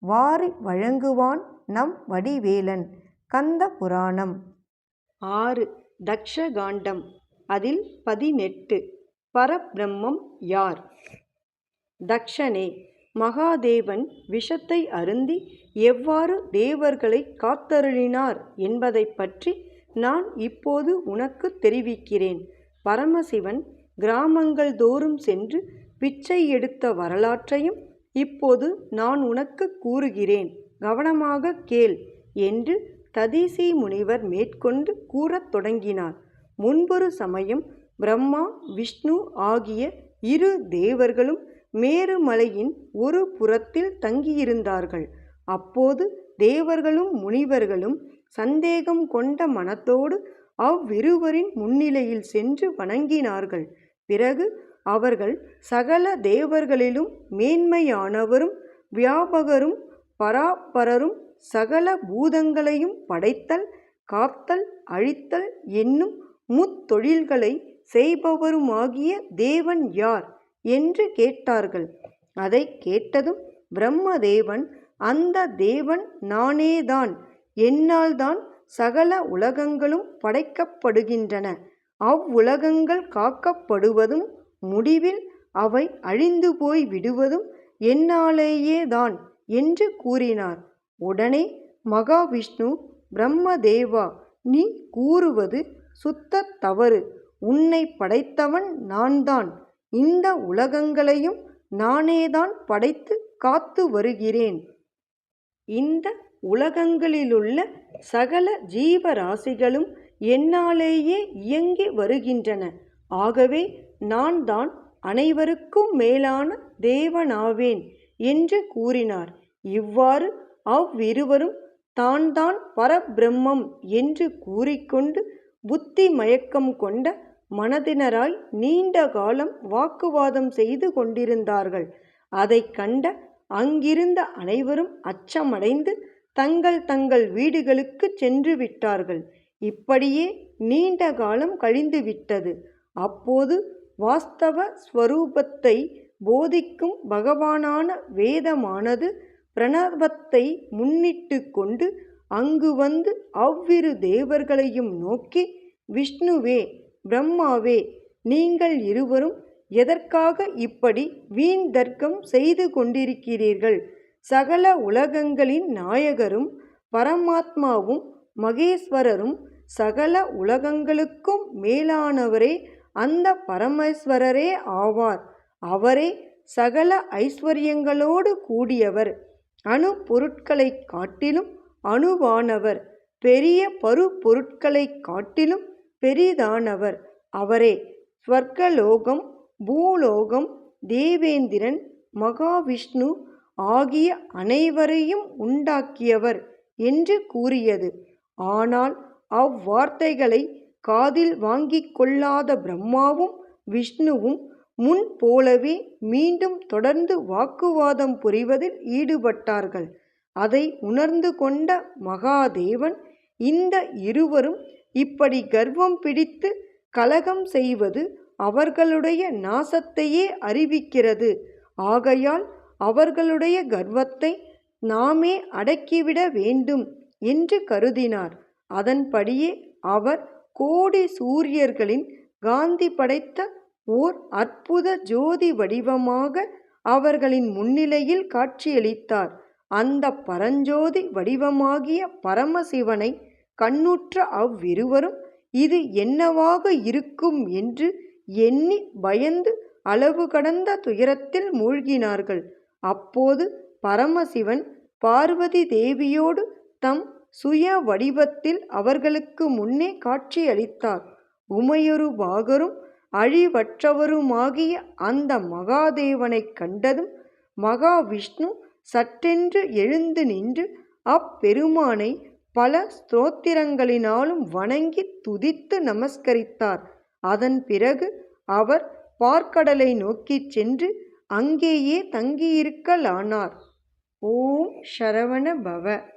வாரி வழங்குவான் நம் வடிவேலன். கந்த புராணம். ஆறு. தக்ஷகாண்டம். அதில் பதினெட்டு. பரபிரம்மம் யார்? தக்ஷனே. மகாதேவன் விஷத்தை அருந்தி எவ்வாறு தேவர்களை காத்தருளினார் என்பதைப் பற்றி நான் இப்போது உனக்கு தெரிவிக்கிறேன். பரமசிவன் கிராமங்கள் தோறும் சென்று பிச்சை எடுத்த வரலாற்றையும் இப்போது நான் உனக்கு கூறுகிறேன் கவனமாக கேள் என்று ததீசி முனிவர் மேற்கொண்டு கூறத் தொடங்கினார். முன்பொரு சமயம் பிரம்மா விஷ்ணு ஆகிய இரு தேவர்களும் மேருமலையின் ஒரு புறத்தில் தங்கியிருந்தார்கள். அப்போது தேவர்களும் முனிவர்களும் சந்தேகம் கொண்ட மனத்தோடு அவ்விருவரின் முன்னிலையில் சென்று வணங்கினார்கள். பிறகு அவர்கள் சகல தேவர்களிலும் மேன்மையானவரும் வியாபகரும் பராபரரும் சகல பூதங்களையும் படைத்தல் காத்தல் அழித்தல் என்னும் முத்தொழில்களை செய்பவருமாகிய தேவன் யார் என்று கேட்டார்கள். அதை கேட்டதும் பிரம்மதேவன் அந்த தேவன் நானேதான். என்னால்தான் சகல உலகங்களும் படைக்கப்படுகின்றன. அவ்வுலகங்கள் காக்கப்படுவதும் முடிவில் அவை அழிந்து போய் விடுவதும் என்னாலேயேதான் என்று கூறினார். உடனே மகாவிஷ்ணு பிரம்மதேவா நீ கூறுவது சுத்த தவறு. உன்னை படைத்தவன் நான்தான். இந்த உலகங்களையும் நானேதான் படைத்து காத்து வருகிறேன். இந்த உலகங்களிலுள்ள சகல ஜீவராசிகளும் என்னாலேயே இயங்கி வருகின்றன. ஆகவே நான் தான் அனைவருக்கும் மேலான தேவனாவேன் என்று கூறினார். இவ்வாறு அவ்விருவரும் தான் தான் பரபிரம்மம் என்று கூறிக்கொண்டு புத்தி மயக்கம் கொண்ட மனதினராய் நீண்ட காலம் வாக்குவாதம் செய்து கொண்டிருந்தார்கள். அதை கண்ட அங்கிருந்த அனைவரும் அச்சமடைந்து தங்கள் தங்கள் வீடுகளுக்கு சென்று விட்டார்கள். இப்படியே நீண்ட காலம் கழிந்து விட்டது அப்போது வாஸ்தவ ஸ்வரூபத்தை போதிக்கும் பகவானான வேதமானது பிரணவத்தை முன்னிட்டு கொண்டு அங்கு வந்து அவ்விரு தேவர்களையும் நோக்கி விஷ்ணுவே பிரம்மாவே நீங்கள் இருவரும் எதற்காக இப்படி வீண் தர்க்கம் செய்து கொண்டிருக்கிறீர்கள்? சகல உலகங்களின் நாயகரும் பரமாத்மாவும் மகேஸ்வரரும் சகல உலகங்களுக்கும் மேலானவரே அந்த பரமேஸ்வரரே ஆவார். அவரே சகல ஐஸ்வர்யங்களோடு கூடியவர். அணு பொருட்களை காட்டிலும் அணுவானவர். பெரிய பரு பொருட்களை காட்டிலும் பெரிதானவர். அவரே ஸ்வர்கலோகம் பூலோகம் தேவேந்திரன் மகாவிஷ்ணு ஆகிய அனைவரையும் உண்டாக்கியவர் என்று கூறியது. ஆனால் அவ்வார்த்தைகளை காதில் வாங்கிக் கொள்ளாத பிரம்மாவும் விஷ்ணுவும் முன் போலவே மீண்டும் தொடர்ந்து வாக்குவாதம் புரிவதில் ஈடுபட்டார்கள். அதை உணர்ந்து கொண்ட மகாதேவன் இந்த இருவரும் இப்படி கர்வம் பிடித்து கலகம் செய்வது அவர்களுடைய நாசத்தையே அறிவிக்கிறது. ஆகையால் அவர்களுடைய கர்வத்தை நாமே அடக்கிவிட வேண்டும் என்று கருதினார். அதன்படியே அவர் கோடி சூரியர்களின் காந்தி படைத்த ஓர் அற்புத ஜோதி வடிவமாக அவர்களின் முன்னிலையில் காட்சியளித்தார். அந்த பரஞ்சோதி வடிவமாகிய பரமசிவனை கண்ணுற்ற அவ்விருவரும் இது என்னவாக இருக்கும் என்று எண்ணி பயந்து அளவு கடந்த துயரத்தில் மூழ்கினார்கள். அப்போது பரமசிவன் பார்வதி தேவியோடு தம் சுய வடிவத்தில் அவர்களுக்கு முன்னே காட்சியளித்தார். உமையொரு பாகரும் அழிவற்றவருமாகிய அந்த மகாதேவனைக் கண்டதும் மகாவிஷ்ணு சட்டென்று எழுந்து நின்று அப்பெருமானை பல ஸ்தோத்திரங்களினாலும் வணங்கி துதித்து நமஸ்கரித்தார். அதன் பிறகு அவர் பார்க்கடலை நோக்கிச் சென்று அங்கேயே தங்கியிருக்கலானார். ஓம் சரவண பவ.